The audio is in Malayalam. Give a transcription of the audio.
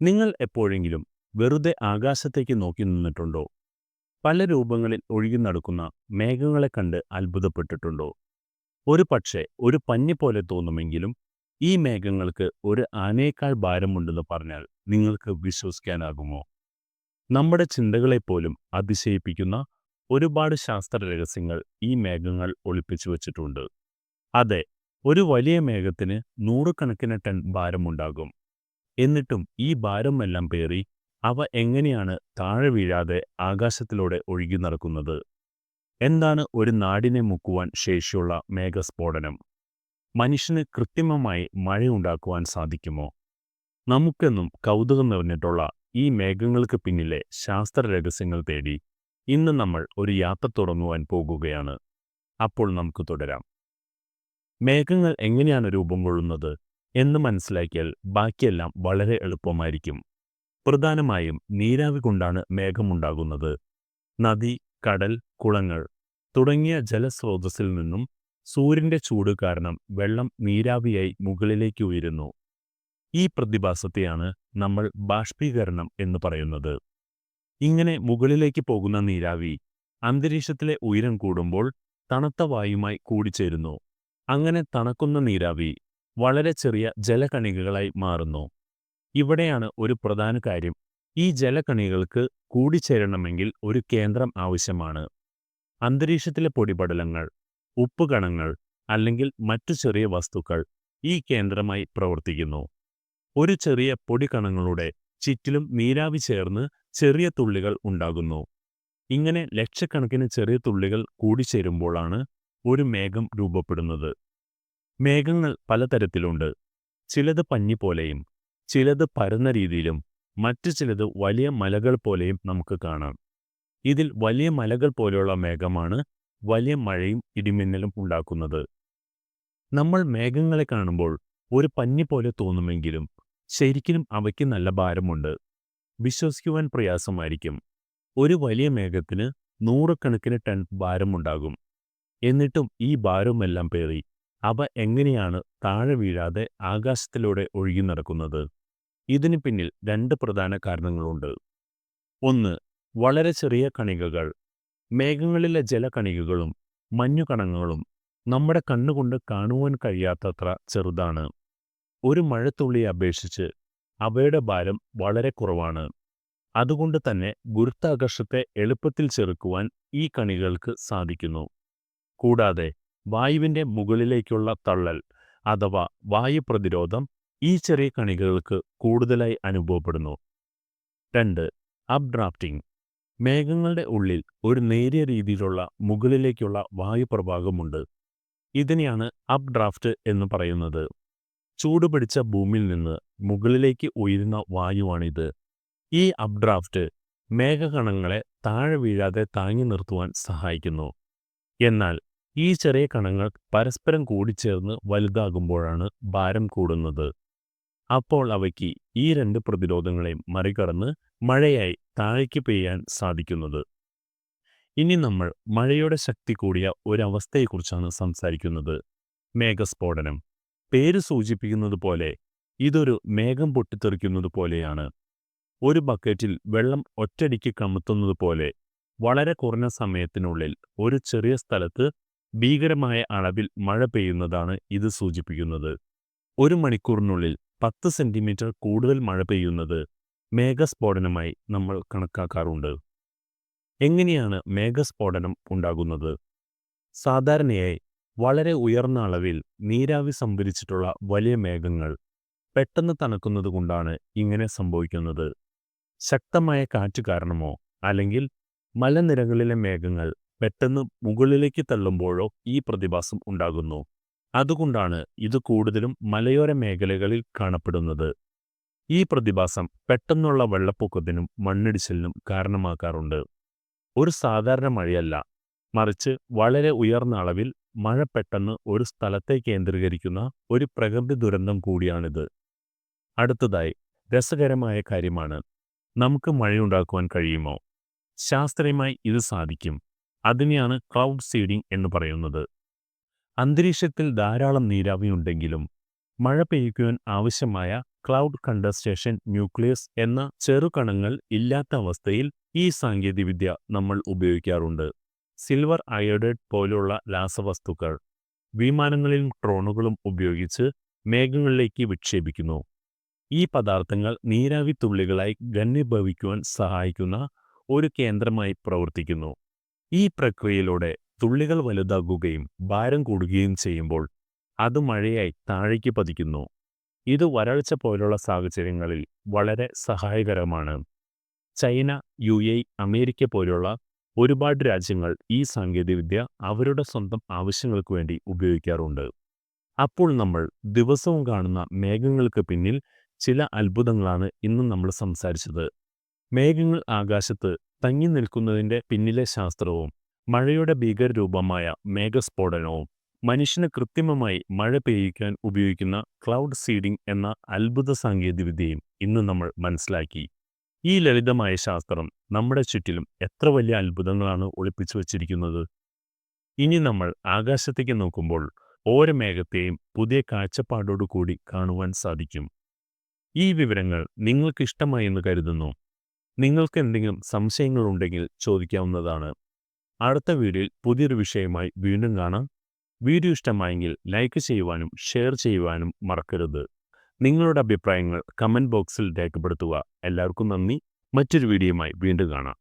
നിങ്ങൾ എപ്പോഴെങ്കിലും വെറുതെ ആകാശത്തേക്ക് നോക്കി നിന്നിട്ടുണ്ടോ? പല രൂപങ്ങളിൽ ഒഴുകി നടക്കുന്ന മേഘങ്ങളെ കണ്ട് അത്ഭുതപ്പെട്ടിട്ടുണ്ടോ? ഒരു പക്ഷേ ഒരു പഞ്ഞി പോലെ തോന്നുമെങ്കിലും ഈ മേഘങ്ങൾക്ക് ഒരു ആനയേക്കാൾ ഭാരമുണ്ടെന്ന് പറഞ്ഞാൽ നിങ്ങൾക്ക് വിശ്വസിക്കാനാകുമോ? നമ്മുടെ ചിന്തകളെപ്പോലും അതിശയിപ്പിക്കുന്ന ഒരുപാട് ശാസ്ത്രരഹസ്യങ്ങൾ ഈ മേഘങ്ങൾ ഒളിപ്പിച്ചു വച്ചിട്ടുണ്ട്. അതെ ഒരു വലിയ മേഘത്തിന് നൂറുകണക്കിന് ടൺ ഭാരമുണ്ടാകും. എന്നിട്ടും ഈ ഭാരമെല്ലാം പേറി അവ എങ്ങനെയാണ് താഴെ വീഴാതെ ആകാശത്തിലൂടെ ഒഴുകി നടക്കുന്നത്? എന്താണ് ഒരു നാടിനെ മുക്കുവാൻ ശേഷിയുള്ള മേഘസ്ഫോടനം? മനുഷ്യന് കൃത്രിമമായി മഴയുണ്ടാക്കുവാൻ സാധിക്കുമോ? നമുക്കെന്നും കൗതുകം നിറഞ്ഞിട്ടുള്ള ഈ മേഘങ്ങൾക്ക് പിന്നിലെ ശാസ്ത്ര രഹസ്യങ്ങൾ തേടി ഇന്ന് നമ്മൾ ഒരു യാത്ര തുടങ്ങുവാൻ പോകുകയാണ്. അപ്പോൾ നമുക്ക് തുടരാം. മേഘങ്ങൾ എങ്ങനെയാണ് രൂപം കൊള്ളുന്നത്? എന്ന് മനസ്സിലാക്കിയാൽ ബാക്കിയെല്ലാം വളരെ എളുപ്പമായിരിക്കും. പ്രധാനമായും നീരാവി കൊണ്ടാണ് മേഘമുണ്ടാകുന്നത്. നദി കടൽ കുളങ്ങൾ തുടങ്ങിയ ജലസ്രോതസ്സിൽ നിന്നും സൂര്യന്റെ ചൂട് കാരണം വെള്ളം നീരാവിയായി മുകളിലേക്ക് ഉയരുന്നു. ഈ പ്രതിഭാസത്തെയാണ് നമ്മൾ ബാഷ്പീകരണം എന്ന് പറയുന്നത്. ഇങ്ങനെ മുകളിലേക്ക് പോകുന്ന നീരാവി അന്തരീക്ഷത്തിലെ ഉയരം കൂടുമ്പോൾ തണുത്ത വായുമായി കൂടിച്ചേരുന്നു. അങ്ങനെ തണുക്കുന്ന നീരാവി വളരെ ചെറിയ ജലകണികകളായി മാറുന്നു. ഇവിടെയാണ് ഒരു പ്രധാന കാര്യം. ഈ ജലകണികൾക്ക് കൂടിച്ചേരണമെങ്കിൽ ഒരു കേന്ദ്രം ആവശ്യമാണ്. അന്തരീക്ഷത്തിലെ പൊടിപടലങ്ങൾ ഉപ്പുകണങ്ങൾ അല്ലെങ്കിൽ മറ്റു ചെറിയ വസ്തുക്കൾ ഈ കേന്ദ്രമായി പ്രവർത്തിക്കുന്നു. ഒരു ചെറിയ പൊടികണങ്ങളുടെ ചുറ്റിലും നീരാവി ചേർന്ന് ചെറിയ തുള്ളികൾ ഉണ്ടാകുന്നു. ഇങ്ങനെ ലക്ഷക്കണക്കിന് ചെറിയ തുള്ളികൾ കൂടിച്ചേരുമ്പോഴാണ് ഒരു മേഘം രൂപപ്പെടുന്നത്. മേഘങ്ങൾ പലതരത്തിലുണ്ട്. ചിലത് പഞ്ഞി പോലെയും ചിലത് പരന്ന രീതിയിലും മറ്റു ചിലത് വലിയ മലകൾ പോലെയും നമുക്ക് കാണാം. ഇതിൽ വലിയ മലകൾ പോലെയുള്ള മേഘമാണ് വലിയ മഴയും ഇടിമിന്നലും ഉണ്ടാക്കുന്നത്. നമ്മൾ മേഘങ്ങളെ കാണുമ്പോൾ ഒരു പഞ്ഞി പോലെ തോന്നുമെങ്കിലും ശരിക്കും അവയ്ക്ക് നല്ല ഭാരമുണ്ട്. വിശ്വസിക്കുവാൻ പ്രയാസമായിരിക്കും. ഒരു വലിയ മേഘത്തിന് നൂറുകണക്കിന് ടൺ ഭാരമുണ്ടാകും. എന്നിട്ടും ഈ ഭാരമെല്ലാം പേറി അവ എങ്ങനെയാണ് താഴെ വീഴാതെ ആകാശത്തിലൂടെ ഒഴുകി നടക്കുന്നത്? ഇതിന് പിന്നിൽ രണ്ട് പ്രധാന കാരണങ്ങളുണ്ട്. ഒന്ന് വളരെ ചെറിയ കണികകൾ. മേഘങ്ങളിലെ ജലകണികകളും മഞ്ഞുകണങ്ങളും നമ്മുടെ കണ്ണുകൊണ്ട് കാണുവാൻ കഴിയാത്തത്ര ചെറുതാണ്. ഒരു മഴത്തുള്ളിയെ അപേക്ഷിച്ച് അവയുടെ ഭാരം വളരെ കുറവാണ്. അതുകൊണ്ട് തന്നെ ഗുരുത്താകർഷത്തെ എളുപ്പത്തിൽ ചെറുക്കുവാൻ ഈ കണികൾക്ക് സാധിക്കുന്നു. കൂടാതെ വായുവിന്റെ മുകളിലേക്കുള്ള തള്ളൽ അഥവാ വായു പ്രതിരോധം ഈ ചെറിയ കണികകൾക്ക് കൂടുതലായി അനുഭവപ്പെടുന്നു. രണ്ട് അപ്ഡ്രാഫ്റ്റിംഗ് മേഘങ്ങളുടെ ഉള്ളിൽ ഒരു നേരിയ രീതിയിലുള്ള മുകളിലേക്കുള്ള വായുപ്രവാഹമുണ്ട്. ഇതിനെയാണ് അപ്ഡ്രാഫ്റ്റ് എന്ന് പറയുന്നത്. ചൂടുപിടിച്ച ഭൂമിയിൽ നിന്ന് മുകളിലേക്ക് ഉയരുന്ന വായുവാണിത്. ഈ അപ്ഡ്രാഫ്റ്റ് മേഘകണങ്ങളെ താഴെ വീഴാതെ താങ്ങി നിർത്തുവാൻ സഹായിക്കുന്നു. എന്നാൽ ഈ ചെറിയ കണങ്ങൾ പരസ്പരം കൂടിച്ചേർന്ന് വലുതാകുമ്പോഴാണ് ഭാരം കൂടുന്നത്. അപ്പോൾ അവയ്ക്ക് ഈ രണ്ട് പ്രതിരോധങ്ങളെയും മറികടന്ന് മഴയായി താഴേക്ക് പെയ്യാൻ സാധിക്കുന്നത്. ഇനി നമ്മൾ മഴയുടെ ശക്തി കൂടിയ ഒരവസ്ഥയെക്കുറിച്ചാണ് സംസാരിക്കുന്നത്. മേഘസ്ഫോടനം. പേര് സൂചിപ്പിക്കുന്നത് പോലെ ഇതൊരു മേഘം പൊട്ടിത്തെറിക്കുന്നത് പോലെയാണ്. ഒരു ബക്കറ്റിൽ വെള്ളം ഒറ്റടിക്ക് കമുത്തുന്നത് പോലെ വളരെ കുറഞ്ഞ സമയത്തിനുള്ളിൽ ഒരു ചെറിയ സ്ഥലത്ത് ഭീകരമായ അളവിൽ മഴ പെയ്യുന്നതാണ് ഇത് സൂചിപ്പിക്കുന്നത്. ഒരു മണിക്കൂറിനുള്ളിൽ പത്ത് സെന്റിമീറ്റർ കൂടുതൽ മഴ പെയ്യുന്നത് മേഘസ്ഫോടനമായി നമ്മൾ കണക്കാക്കാറുണ്ട്. എങ്ങനെയാണ് മേഘസ്ഫോടനം ഉണ്ടാകുന്നത്? സാധാരണയായി വളരെ ഉയർന്ന അളവിൽ നീരാവി സംഭരിച്ചിട്ടുള്ള വലിയ മേഘങ്ങൾ പെട്ടെന്ന് തണുക്കുന്നതുകൊണ്ടാണ് ഇങ്ങനെ സംഭവിക്കുന്നത്. ശക്തമായ കാറ്റ് കാരണമോ അല്ലെങ്കിൽ മലനിരകളിലെ മേഘങ്ങൾ പെട്ടെന്ന് മുകളിലേക്ക് തള്ളുമ്പോഴോ ഈ പ്രതിഭാസം ഉണ്ടാകുന്നു. അതുകൊണ്ടാണ് ഇത് കൂടുതലും മലയോര മേഖലകളിൽ കാണപ്പെടുന്നത്. ഈ പ്രതിഭാസം പെട്ടെന്നുള്ള വെള്ളപ്പൊക്കത്തിനും മണ്ണിടിച്ചിലിനും കാരണമാക്കാറുണ്ട്. ഒരു സാധാരണ മഴയല്ല. മറിച്ച് വളരെ ഉയർന്ന അളവിൽ മഴ പെട്ടെന്ന് ഒരു സ്ഥലത്തെ കേന്ദ്രീകരിക്കുന്ന ഒരു പ്രകൃതി ദുരന്തം കൂടിയാണിത്. അടുത്തതായി രസകരമായ കാര്യമാണ്. നമുക്ക് മഴയുണ്ടാക്കുവാൻ കഴിയുമോ? ശാസ്ത്രീയമായി ഇത് സാധിക്കും. അതിനെയാണ് ക്ലൗഡ് സീഡിംഗ് എന്ന് പറയുന്നത്. അന്തരീക്ഷത്തിൽ ധാരാളം നീരാവി ഉണ്ടെങ്കിലും മഴ പെയ്യുവാൻ ആവശ്യമായ ക്ലൗഡ് കണ്ടസ്റ്റേഷൻ ന്യൂക്ലിയസ് എന്ന ചെറുകണങ്ങൾ ഇല്ലാത്ത അവസ്ഥയിൽ ഈ സാങ്കേതികവിദ്യ നമ്മൾ ഉപയോഗിക്കാറുണ്ട്. സിൽവർ അയോഡൈഡ് പോലുള്ള രാസവസ്തുക്കൾ വിമാനങ്ങളിലും ഡ്രോണുകളും ഉപയോഗിച്ച് മേഘങ്ങളിലേക്ക് വിക്ഷേപിക്കുന്നു. ഈ പദാർത്ഥങ്ങൾ നീരാവി തുള്ളികളായി ഘനീഭവിക്കുവാൻ സഹായിക്കുന്ന ഒരു കേന്ദ്രമായി പ്രവർത്തിക്കുന്നു. ഈ പ്രക്രിയയിലൂടെ തുള്ളികൾ വലുതാകുകയും ഭാരം കൂടുകയും ചെയ്യുമ്പോൾ അത് മഴയായി താഴേക്ക് പതിക്കുന്നു. ഇത് വരൾച്ച പോലുള്ള സാഹചര്യങ്ങളിൽ വളരെ സഹായകരമാണ്. ചൈന യു എ അമേരിക്ക പോലുള്ള ഒരുപാട് രാജ്യങ്ങൾ ഈ സാങ്കേതികവിദ്യ അവരുടെ സ്വന്തം ആവശ്യങ്ങൾക്ക് വേണ്ടി ഉപയോഗിക്കാറുണ്ട്. അപ്പോൾ നമ്മൾ ദിവസവും കാണുന്ന മേഘങ്ങൾക്ക് പിന്നിൽ ചില അത്ഭുതങ്ങളാണ് ഇന്ന് നമ്മൾ സംസാരിച്ചത്. മേഘങ്ങൾ ആകാശത്ത് തങ്ങി നിൽക്കുന്നതിന്റെ പിന്നിലെ ശാസ്ത്രവും മഴയുടെ ഭീകരരൂപമായ മേഘസ്ഫോടനവും മനുഷ്യന് കൃത്രിമമായി മഴ പെയ്യിക്കാൻ ഉപയോഗിക്കുന്ന ക്ലൗഡ് സീഡിംഗ് എന്ന അത്ഭുത സാങ്കേതികവിദ്യയും ഇന്ന് നമ്മൾ മനസ്സിലാക്കി. ഈ ലളിതമായ ശാസ്ത്രം നമ്മുടെ ചുറ്റിലും എത്ര വലിയ അത്ഭുതങ്ങളാണ് ഒളിപ്പിച്ചു വച്ചിരിക്കുന്നത്? ഇനി നമ്മൾ ആകാശത്തേക്ക് നോക്കുമ്പോൾ ഓരോ മേഘത്തെയും പുതിയ കാഴ്ചപ്പാടോടുകൂടി കാണുവാൻ സാധിക്കും. ഈ വിവരങ്ങൾ നിങ്ങൾക്ക് ഇഷ്ടമായി എന്ന് കരുതുന്നു. നിങ്ങൾക്ക് എന്തെങ്കിലും സംശയങ്ങളുണ്ടെങ്കിൽ ചോദിക്കാവുന്നതാണ്. അടുത്ത വീഡിയോയിൽ പുതിയൊരു വിഷയമായി വീണ്ടും കാണാം. വീഡിയോ ഇഷ്ടമായെങ്കിൽ ലൈക്ക് ചെയ്യുവാനും ഷെയർ ചെയ്യുവാനും മറക്കരുത്. നിങ്ങളുടെ അഭിപ്രായങ്ങൾ കമന്റ് ബോക്സിൽ രേഖപ്പെടുത്തുക. എല്ലാവർക്കും നന്ദി. മറ്റൊരു വീഡിയോയുമായി വീണ്ടും കാണാം.